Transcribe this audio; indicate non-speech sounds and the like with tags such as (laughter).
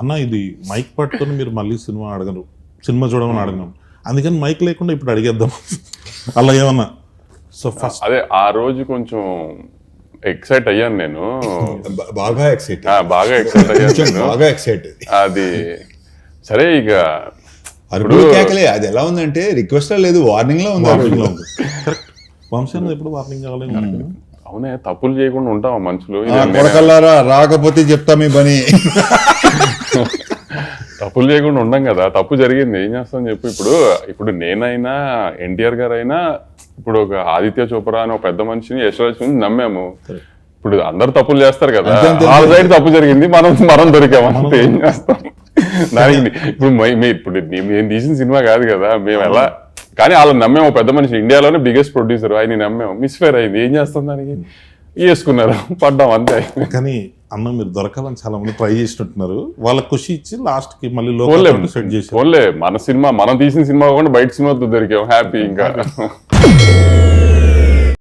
అన్న ఇది మైక్ పట్టుకొని మీరు మళ్ళీ సినిమా అడగరు సినిమా చూడమని అడగను అందుకని మైక్ లేకుండా ఇప్పుడు అడిగేద్దాం. అలా ఏమన్నా? సో ఫస్ట్ అదే ఆ రోజు కొంచెం ఎక్సైట్ అయ్యాను నేను. బాగా ఎక్సైట్ బాగా ఎక్సైట్ అయ్యాను బాగా ఎక్సైట్ అది సరే ఇక అరుపులు కేకలే అది ఎలా ఉందంటే రిక్వెస్ట్ లేదు వార్నింగ్లో ఉంది. వార్నింగ్లో వంశీ ఎప్పుడు వార్నింగ్ కావాలి అవునే తప్పులు చేయకుండా ఉంటాం మనుషులు. కొడకల్లారా రాకపోతే చెప్తా మీ పని తప్పులు చేయకుండా ఉండం కదా తప్పు జరిగింది ఏం చేస్తాం చెప్పు ఇప్పుడు ఇప్పుడు నేనైనా ఎన్టీఆర్ గారు అయినా ఇప్పుడు ఒక ఆదిత్య చోప్రా అని ఒక పెద్ద మనిషిని యశ్వరాజ్ నమ్మాము. ఇప్పుడు అందరు తప్పులు చేస్తారు కదా వాళ్ళ సైడ్ తప్పు జరిగింది మనం మనం దొరికాము అంతే ఏం చేస్తాం? దానికి ఇప్పుడు ఇప్పుడు నీ- మేము తీసిన సినిమా కాదు కదా మేము ఎలా కానీ వాళ్ళని నమ్మాము పెద్ద మనిషి ఇండియాలోనే బిగ్గెస్ట్ ప్రొడ్యూసర్ ఆయన నమ్మాము. మిస్ఫేర్ అయింది ఏం చేస్తాం దానికి? వేసుకున్నారు పడ్డాం అంతే. కానీ అన్న మీరు దొరకాలని చాలా మంది ట్రై చేసినట్టున్నారు. వాళ్ళకి ఖుషి ఇచ్చి లాస్ట్కి మళ్ళీ లోకల్ సెట్ చేసి మన సినిమా మనం తీసిన సినిమా కాకుండా బయట సినిమాతో దొరికాం. హ్యాపీ ఇంకా. (laughs)